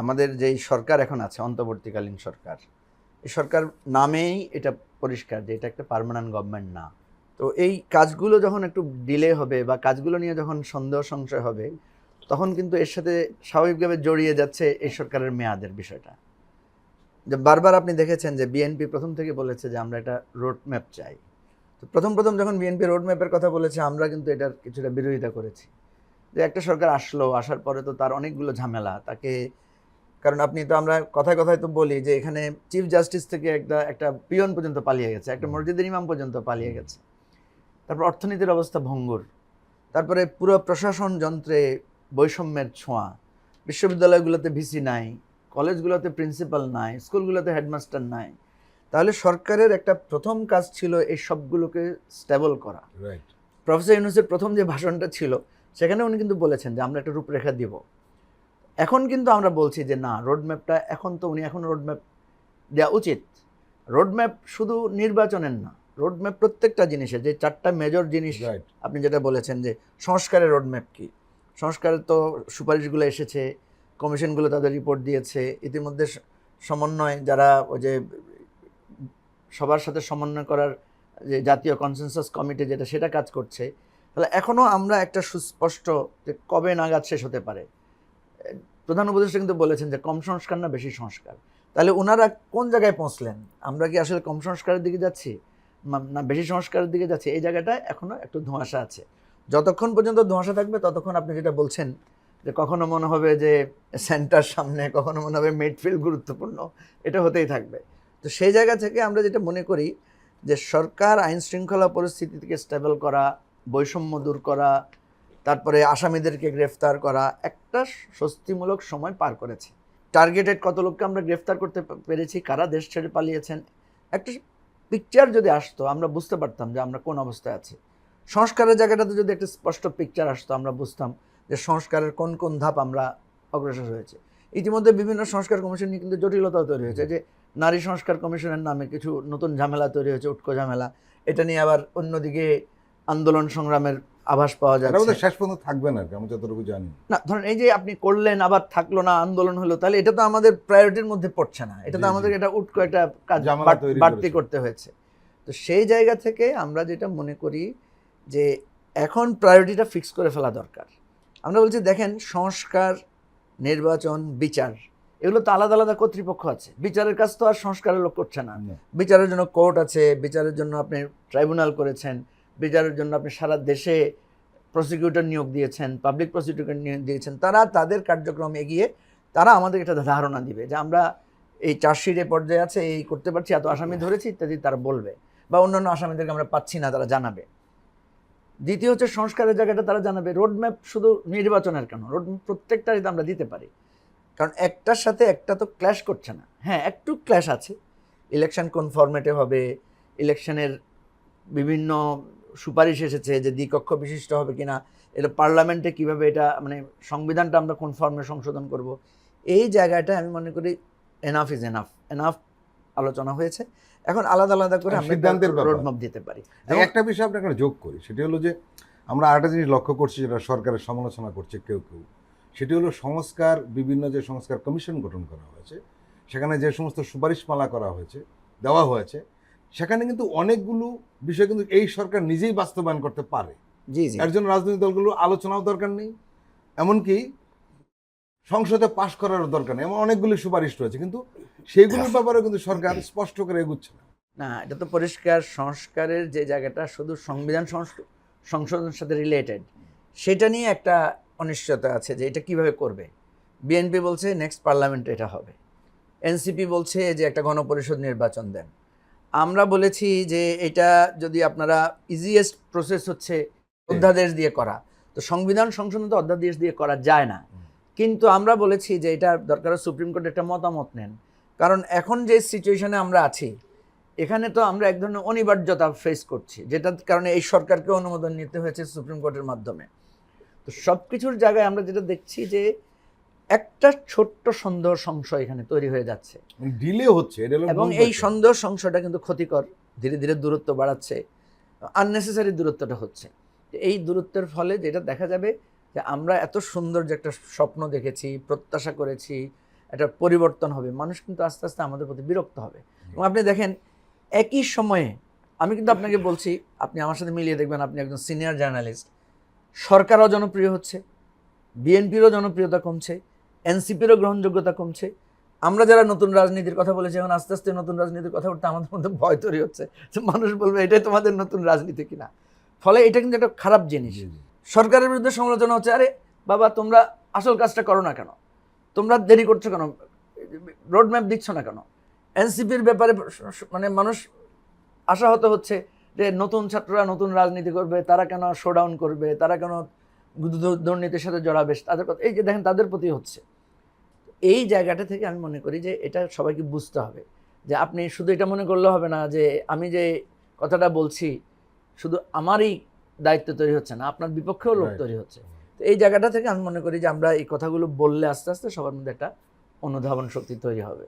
আমাদের যেই সরকার এখন আছে, অন্তর্বর্তীকালীন সরকার, এই সরকার নামেই এটা পরিষ্কার যে এটা একটা পার্মানেন্ট গভর্নমেন্ট না। তো এই কাজগুলো যখন একটু ডিলে হবে বা কাজগুলো নিয়ে যখন সন্দেহ সংশয় হবে, তখন কিন্তু এর সাথে স্বাভাবিকভাবে জড়িয়ে যাচ্ছে এই সরকারের মেয়াদের বিষয়টা। যে বারবার আপনি দেখেছেন যে বিএনপি প্রথম থেকে বলেছে যে আমরা এটা রোড ম্যাপ চাই। তো প্রথম প্রথম যখন বিএনপি রোড ম্যাপের কথা বলেছে, আমরা কিন্তু এটার কিছুটা বিরোধিতা করেছি। যে একটা সরকার আসলো, আসার পরে তো তার অনেকগুলো ঝামেলা, তাকে কারণ আপনি তো আমরা কথায় কথায় তো বলি যে এখানে চিফ জাস্টিস থেকে একটা একটা পিয়ন পর্যন্ত পালিয়ে গেছে একটা মসজিদের ইমাম পর্যন্ত পালিয়ে গেছে। তারপর অর্থনীতির অবস্থা ভঙ্গুর। তারপরে পুরো প্রশাসন যন্ত্রে বৈষম্যের ছোঁয়া। বিশ্ববিদ্যালয়গুলোতে ভিসি নাই কলেজগুলোতে প্রিন্সিপাল নাই স্কুলগুলোতে হেডমাস্টার নাই। তাহলে সরকারের একটা প্রথম কাজ ছিল এই সবগুলোকে স্টেবল করা। রাইট প্রফেসর ইউনুসের প্রথম যে ভাষণটা ছিল সেখানে উনি কিন্তু বলেছেন যে আমরা একটা রূপরেখা দিব। এখন কিন্তু আমরা বলছি যে না রোডম্যাপটা এখন তো উনি এখন রোডম্যাপ দেওয়া উচিত। রোডম্যাপ শুধু নির্বাচনের না রোডম্যাপ প্রত্যেকটা জিনিসের যে চারটা মেজর জিনিস আপনি যেটা বলেছেন যে সংস্কারের রোডম্যাপ কি? সংস্কারের তো সুপারিশগুলো এসেছে কমিশনগুলো তাদের রিপোর্ট দিয়েছে ইতিমধ্যে সমন্বয় যারা ওই যে সবার সাথে সমন্বয় করার যে জাতীয় কনসেনসাস কমিটি যেটা সেটা কাজ করছে। তাহলে এখনও আমরা একটা সুস্পষ্ট যে কবে নাগাদ শেষ হতে পারে? প্রধান উপদেষ্টা কিন্তু বলেছেন যে কম সংস্কার না বেশি সংস্কার। তাহলে ওনারা কোন জায়গায় পৌঁছলেন? আমরা কি আসলে কম সংস্কারের দিকে যাচ্ছি? না বেশি সংস্কারের দিকে যাচ্ছি? এই জায়গাটায় এখনও একটু ধোঁয়াশা আছে। যতক্ষণ পর্যন্ত ধোঁয়াশা থাকবে, ততক্ষণ আপনি যেটা বলছেন যে কখনো মনে হবে যে সেন্টার সামনে, কখনো মনে হবে মিডফিল্ড গুরুত্বপূর্ণ, এটা হতেই থাকবে। তো সেই জায়গা থেকে আমরা যেটা মনে করি যে সরকার আইন শৃঙ্খলা পরিস্থিতিকে স্টেবল করা, বৈষম্য দূর করা তারপরে আসামিদেরকে গ্রেফতার করা একটা স্বস্তিমূলক সময় পার করেছে। টার্গেটেড কত লোককে আমরা গ্রেফতার করতে পেরেছি? কারা দেশ ছেড়ে পালিয়েছেন? একটা পিকচার যদি আসতো, আমরা বুঝতে পারতাম যে আমরা কোন অবস্থায় আছি। সংস্কারের জায়গাটাতে যদি একটা স্পষ্ট পিকচার আসতো, আমরা বুঝতাম যে সংস্কারের কোন কোন ধাপ আমরা অগ্রসর হয়েছে। ইতিমধ্যে বিভিন্ন সংস্কার কমিশন নিয়ে কিন্তু জটিলতাও তৈরি হয়েছে যে নারী সংস্কার কমিশনের নামে কিছু নতুন ঝামেলা তৈরি হয়েছে, উটকো ঝামেলা। এটা নিয়ে আবার অন্যদিকে আন্দোলন সংগ্রামের আভাস পাওয়া যাচ্ছে। শেষ পর্যন্ত থাকবে না আমি যতটুকু জানি। না ধরেন এই যে আপনি করলেন আবার থাকল না আন্দোলন হলো তাহলে এটা তো আমাদের প্রায়োরিটির মধ্যে পড়ছে না। এটা তো। আমাদের এটা উটকো একটা কাজ বাড়তি করতে হয়েছে। তো সেই জায়গা থেকে আমরা যেটা মনে করি যে এখন প্রায়োরিটিটা ফিক্স করে ফেলা দরকার। আমরা বলছি দেখেন সংস্কার নির্বাচন বিচার এগুলো তো আলাদা আলাদা কর্তৃপক্ষ আছে। বিচারের কাজ তো আর সংস্কারের লোক করছে না। বিচারের জন্য কোর্ট আছে বিচারের জন্য আপনি ট্রাইব্যুনাল করেছেন বিচারের জন্য আপনি সারা দেশে প্রসিকিউটর নিয়োগ দিয়েছেন পাবলিক প্রসিকিউটর নিয়োগ দিয়েছেন, তারা তাদের কার্যক্রম এগিয়ে তারা আমাদের একটা ধারণা দিবে যে আমরা এই চার্জশিটে পর্যায়ে আছে, এই করতে পারছি, এত আসামি ধরেছি ইত্যাদি তারা বলবে বা অন্যান্য আসামিদেরকে আমরা পাচ্ছি না, তারা জানাবে। দ্বিতীয় হচ্ছে সংস্কারের জায়গাটা তারা জানাবে রোডম্যাপ শুধু নির্বাচনের কেন রোড প্রত্যেকটাই তো আমরা দিতে পারি। কারণ একটার সাথে একটা তো ক্ল্যাশ করছে না। হ্যাঁ একটু ক্ল্যাশ আছে। ইলেকশন কোন ফরম্যাটে হবে ইলেকশনের বিভিন্ন সুপারিশ এসেছে যে দ্বিকক্ষ বিশিষ্ট হবে কিনা এটা পার্লামেন্টে কীভাবে এটা মানে সংবিধানটা আমরা কোন ফর্মে সংশোধন করব এই জায়গাটা আমি মনে করি এনাফ ইজ এনাফ এনাফ আলোচনা হয়েছে এখন আলাদা আলাদা করে আমরা সিদ্ধান্তের। রোডম্যাপ দিতে পারি একটা বিষয় আপনাকে যোগ করি সেটি হলো যে আমরা আরেকটা জিনিস লক্ষ্য করছি যেটা সরকারের সমালোচনা করছে কেউ কেউ সেটি হলো সংস্কার বিভিন্ন যে সংস্কার কমিশন গঠন করা হয়েছে সেখানে যে সমস্ত সুপারিশমালা করা হয়েছে দেওয়া হয়েছে সেখানে কিন্তু অনেকগুলো বিষয় কিন্তু এই সরকার নিজেই বাস্তবায়ন করতে পারে। জি জি। এর জন্য রাজনৈতিক দলগুলো আলোচনাও দরকার নেই এমনকি সংসদে পাশ করারও দরকার নেই এমন অনেকগুলি সুপারিশ রয়েছে কিন্তু সেইগুলোর ব্যাপারেও কিন্তু সরকার স্পষ্ট করে এগুচ্ছে না। না এটা তো পরিষ্কার সংস্কারের যে জায়গাটা শুধু সংবিধান সংশোধনের সাথে রিলেটেড সেটা নিয়ে একটা অনিশ্চয়তা আছে যে এটা কীভাবে করবে। বিএনপি বলছে নেক্সট পার্লামেন্টে এটা হবে। এনসিপি বলছে যে একটা গণপরিষদ নির্বাচন দেন। আমরা বলেছি যে এটা যদি আপনারা ইজিয়েস্ট প্রসেস হচ্ছে অধ্যাদেশ দিয়ে করা। তো সংবিধান সংশোধন তো অধ্যাদেশ দিয়ে করা যায় না। কিন্তু আমরা বলেছি যে এটা দরকার সুপ্রিম কোর্ট একটা মতামত নেন। কারণ এখন যে সিচুয়েশনে আমরা আছি এখানে তো আমরা এক ধরনের অনিবার্যতা ফেস করছি যেটার কারণে এই সরকারকে অনুমোদন নিতে হয়েছে সুপ্রিম কোর্টের মাধ্যমে। তো সব কিছুর জায়গায় আমরা যেটা দেখছি যে একটা ছোট্ট সন্দেহ সংশয় এখানে তৈরি হয়ে যাচ্ছে। ডিলে হচ্ছে এবং এই। সন্দেহ সংশয়টা কিন্তু ক্ষতিকর ধীরে ধীরে দূরত্ব বাড়াচ্ছে আননেসেসারি দূরত্বটা হচ্ছে। এই দূরত্বের ফলে যেটা দেখা যাবে যে আমরা এত সুন্দর যে একটা স্বপ্ন দেখেছি প্রত্যাশা করেছি একটা পরিবর্তন হবে মানুষ কিন্তু আস্তে আস্তে আমাদের প্রতি বিরক্ত হবে। এবং আপনি দেখেন একই সময়ে আমি কিন্তু আপনাকে বলছি আপনি আমার সাথে মিলিয়ে দেখবেন আপনি একজন সিনিয়র জার্নালিস্ট সরকারও জনপ্রিয় হচ্ছে বিএনপিরও জনপ্রিয়তা কমছে এনসিপিরও গ্রহণযোগ্যতা কমছে। আমরা যারা নতুন রাজনীতির কথা বলেছি এখন আস্তে আস্তে নতুন রাজনীতির কথা বলতে আমাদের মধ্যে ভয় তৈরি হচ্ছে যে মানুষ বলবে এটাই তোমাদের নতুন রাজনীতি কিনা? ফলে এটা কিন্তু একটা খারাপ জিনিস। সরকারের বিরুদ্ধে সমালোচনা হচ্ছে আরে বাবা তোমরা আসল কাজটা করো না কেন? তোমরা দেরি করছ কেন? রোড ম্যাপ দিচ্ছ না কেন? এনসিপির ব্যাপারে মানে মানুষ আশাহত হচ্ছে যে নতুন ছাত্ররা নতুন রাজনীতি করবে তারা কেন শোডাউন করবে তারা কেন দুর্নীতির সাথে জড়াবে? তাদের কথা এই যে দেখেন তাদের প্রতি হচ্ছে। এই জায়গাটা থেকে আমি মনে করি যে এটা সবাইকে বুঝতে হবে। যে আপনি শুধু এটা মনে করলে হবে না যে আমি যে কথাটা বলছি শুধু আমারই দায়িত্ব তৈরি হচ্ছে না আপনার বিপক্ষেও লোক তৈরি হচ্ছে। তো এই জায়গাটা থেকে আমি মনে করি যে আমরা এই কথাগুলো বললে আস্তে আস্তে সবার মধ্যে একটা অনুধাবন শক্তি তৈরি হবে।